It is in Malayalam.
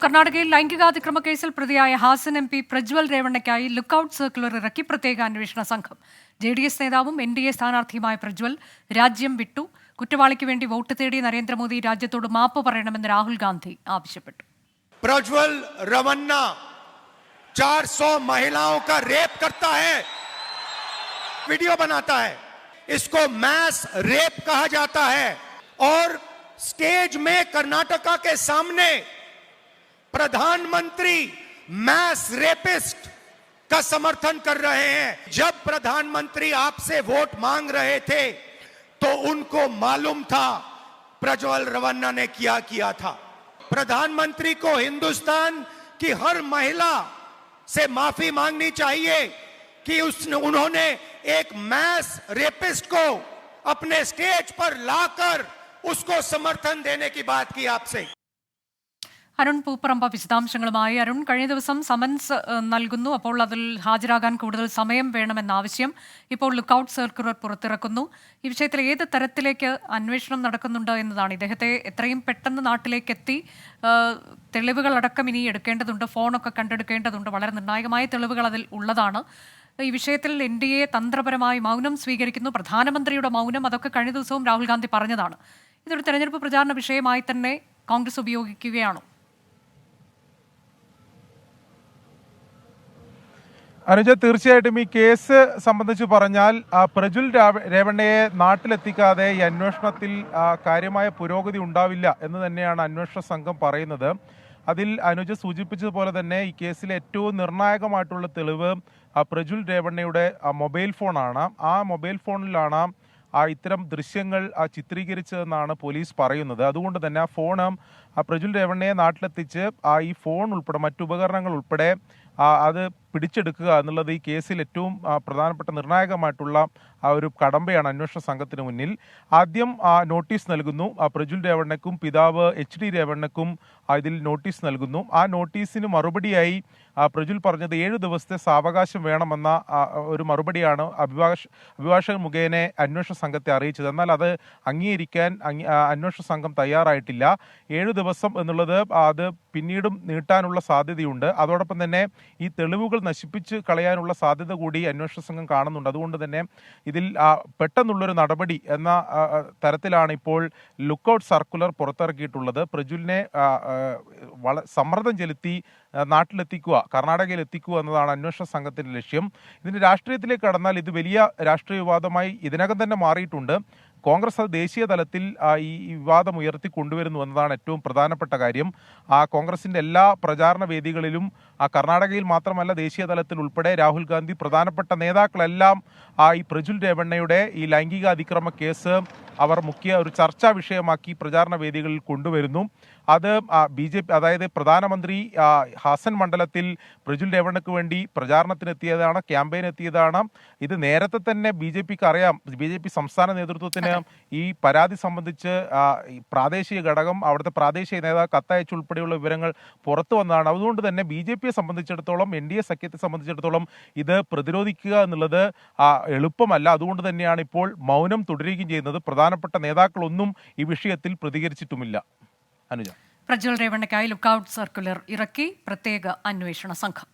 കർണാടകയിൽ ലൈംഗികാതിക്രമ കേസിൽ പ്രതിയായ ഹാസൻ എം പി പ്രജ്വൽ രേവണ്ണയ്ക്കായി ലുക്കൌട്ട് സർക്കുലർ ഇറക്കി പ്രത്യേക അന്വേഷണ സംഘം ജെ ഡി എസ് നേതാവും എൻ ഡി എ സ്ഥാനാർത്ഥിയുമായ പ്രജ്വൽ രാജ്യം വിട്ടു കുറ്റവാളിക്ക് വേണ്ടി വോട്ട് തേടിയ നരേന്ദ്രമോദി രാജ്യത്തോട് മാപ്പ് പറയണമെന്ന് രാഹുൽ ഗാന്ധി ആവശ്യപ്പെട്ടു प्रज्वल रवन्ना 400 महिलाओं का रेप करता है वीडियो बनाता है इसको मैस रेप कहा जाता है और स्टेज में कर्नाटका के सामने प्रधानमंत्री मैस रेपिस्ट का समर्थन कर रहे हैं। जब प्रधानमंत्री आपसे वोट मांग रहे थे तो उनको मालूम था, प्रज्वल रवन्ना ने क्या किया था। प्रधानमंत्री को हिंदुस्तान की हर महिला से माफ़ी मांगनी चाहिए कि उसने उन्होंने एक मैस रेपिस्ट को अपने स्टेज पर लाकर उसको समर्थन देने की बात की आपसे। അരുൺ പൂപ്പറമ്പ വിശദാംശങ്ങളുമായി. അരുൺ കഴിഞ്ഞ ദിവസം സമൻസ് നൽകുന്നു. അപ്പോൾ അതിൽ ഹാജരാകാൻ കൂടുതൽ സമയം വേണമെന്ന ആവശ്യം ഇപ്പോൾ ലുക്കൌട്ട് സർക്കുലർ പുറത്തിറക്കുന്നു. ഈ വിഷയത്തിൽ ഏത് തരത്തിലേക്ക് അന്വേഷണം നടക്കുന്നുണ്ട് എന്നതാണ്. ഇദ്ദേഹത്തെ എത്രയും പെട്ടെന്ന് നാട്ടിലേക്ക് എത്തി തെളിവുകളടക്കം ഇനി എടുക്കേണ്ടതുണ്ട്. ഫോണൊക്കെ കണ്ടെടുക്കേണ്ടതുണ്ട്. വളരെ നിർണായകമായ തെളിവുകൾ അതിൽ ഉള്ളതാണ്. ഈ വിഷയത്തിൽ എൻ ഡി എ തന്ത്രപരമായി മൗനം സ്വീകരിക്കുന്നു. പ്രധാനമന്ത്രിയുടെ മൗനം അതൊക്കെ കഴിഞ്ഞ ദിവസവും രാഹുൽ ഗാന്ധി പറഞ്ഞതാണ്. ഇതൊരു തെരഞ്ഞെടുപ്പ് പ്രചാരണ വിഷയമായി തന്നെ കോൺഗ്രസ് ഉപയോഗിക്കുകയാണോ? അനുജ തീർച്ചയായിട്ടും ഈ കേസ് സംബന്ധിച്ച് പറഞ്ഞാൽ പ്രജുൽ രേവണ്ണയെ നാട്ടിലെത്തിക്കാതെ ഈ അന്വേഷണത്തിൽ കാര്യമായ പുരോഗതി ഉണ്ടാവില്ല എന്ന് തന്നെയാണ് അന്വേഷണ സംഘം പറയുന്നത്. അതിൽ അനുജ സൂചിപ്പിച്ചതുപോലെ തന്നെ ഈ കേസിലെ ഏറ്റവും നിർണായകമായിട്ടുള്ള തെളിവ് പ്രജുൽ രേവണ്ണയുടെ മൊബൈൽ ഫോണാണ്. ആ മൊബൈൽ ഫോണിലാണ് ആ ഇത്തരം ദൃശ്യങ്ങൾ ചിത്രീകരിച്ചതെന്നാണ് പോലീസ് പറയുന്നത്. അതുകൊണ്ട് തന്നെ ആ ഫോൺ ആ പ്രജ്വൽ രേവണ്ണയെ നാട്ടിലെത്തിച്ച് ആ ഈ ഫോൺ ഉൾപ്പെടെ മറ്റു ഉപകരണങ്ങൾ ഉൾപ്പെടെ അത് പിടിച്ചെടുക്കുക എന്നുള്ളത് ഈ കേസിൽ ഏറ്റവും പ്രധാനപ്പെട്ട നിർണായകമായിട്ടുള്ള ആ ഒരു കടമ്പയാണ് അന്വേഷണ സംഘത്തിന് മുന്നിൽ. ആദ്യം നോട്ടീസ് നൽകുന്നു. പ്രജുൽ രേവണ്ണയ്ക്കും പിതാവ് എച്ച് ഡി രേവണ്ണയ്ക്കും ആ, ഇതിൽ നോട്ടീസ് നൽകുന്നു. ആ നോട്ടീസിന് മറുപടിയായി പ്രജുൽ പറഞ്ഞത് ഏഴ് ദിവസത്തെ സാവകാശം വേണമെന്ന ഒരു മറുപടിയാണ് അഭിഭാഷ അഭിഭാഷകൻ മുഖേന അന്വേഷണ സംഘത്തെ അറിയിച്ചത്. എന്നാൽ അത് അംഗീകരിക്കാൻ അംഗീ- അന്വേഷണ സംഘം തയ്യാറായിട്ടില്ല. ഏഴ് ദിവസം എന്നുള്ളത് അത് പിന്നീടും നീട്ടാനുള്ള സാധ്യതയുണ്ട്. അതോടൊപ്പം തന്നെ ഈ തെളിവുകൾ നശിപ്പിച്ച് കളയാനുള്ള സാധ്യത കൂടി അന്വേഷണ സംഘം കാണുന്നുണ്ട്. അതുകൊണ്ട് തന്നെ ഇതിൽ പെട്ടെന്നുള്ളൊരു നടപടി എന്ന തരത്തിലാണ് ഇപ്പോൾ ലുക്കൌട്ട് സർക്കുലർ പുറത്തിറക്കിയിട്ടുള്ളത്. പ്രജുലിനെ സമ്മർദ്ദം ചെലുത്തി നാട്ടിലെത്തിക്കുക കർണാടകയിൽ എത്തിക്കുക എന്നതാണ് അന്വേഷണ സംഘത്തിന്റെ ലക്ഷ്യം. ഇതിന്റെ രാഷ്ട്രീയത്തിലേക്ക് കടന്നാൽ ഇത് വലിയ രാഷ്ട്രീയ വിവാദമായി ഇതിനകം തന്നെ മാറിയിട്ടുണ്ട്. കോൺഗ്രസ് അത് ദേശീയ തലത്തിൽ ഈ വിവാദം ഉയർത്തി കൊണ്ടുവരുന്നു എന്നതാണ് ഏറ്റവും പ്രധാനപ്പെട്ട കാര്യം. ആ കോൺഗ്രസിന്റെ എല്ലാ പ്രചാരണ വേദികളിലും ആ കർണാടകയിൽ മാത്രമല്ല ദേശീയ തലത്തിൽ ഉൾപ്പെടെ രാഹുൽ ഗാന്ധി പ്രധാനപ്പെട്ട നേതാക്കളെല്ലാം ആ ഈ പ്രജുൽ രേവണ്ണയുടെ ഈ ലൈംഗിക അതിക്രമ കേസ് അവർ മുഖ്യ ഒരു ചർച്ചാ വിഷയമാക്കി പ്രചാരണ വേദികളിൽ കൊണ്ടുവരുന്നു. അത് ബി ജെ പി അതായത് പ്രധാനമന്ത്രി ഹാസൻ മണ്ഡലത്തിൽ പ്രജുൽ രേവണ്ണയ്ക്ക് വേണ്ടി പ്രചാരണത്തിനെത്തിയതാണ് ക്യാമ്പയിൻ എത്തിയതാണ് ഇത് നേരത്തെ തന്നെ ബി ജെ പിക്ക് അറിയാം. ബി ജെ പി സംസ്ഥാന നേതൃത്വത്തിന് ഈ പരാതി സംബന്ധിച്ച് പ്രാദേശിക ഘടകം അവിടുത്തെ പ്രാദേശിക നേതാവ് കത്തയച്ച് ഉൾപ്പെടെയുള്ള വിവരങ്ങൾ പുറത്തു വന്നതാണ്. അതുകൊണ്ട് തന്നെ ബി ജെ പിയെ സംബന്ധിച്ചിടത്തോളം എൻ ഡി എ സഖ്യത്തെ സംബന്ധിച്ചിടത്തോളം ഇത് പ്രതിരോധിക്കുക എന്നുള്ളത് എളുപ്പമല്ല. അതുകൊണ്ട് തന്നെയാണ് ഇപ്പോൾ മൗനം തുടരുകയും ചെയ്യുന്നത്. പ്രധാനപ്പെട്ട നേതാക്കളൊന്നും ഈ വിഷയത്തിൽ പ്രതികരിച്ചിട്ടുമില്ല. അനുജ. പ്രജ്വൽ രേവണ്ണയ്ക്കായി ലുക്കൌട്ട് സർക്കുലർ ഇറക്കി പ്രത്യേക അന്വേഷണ സംഘം.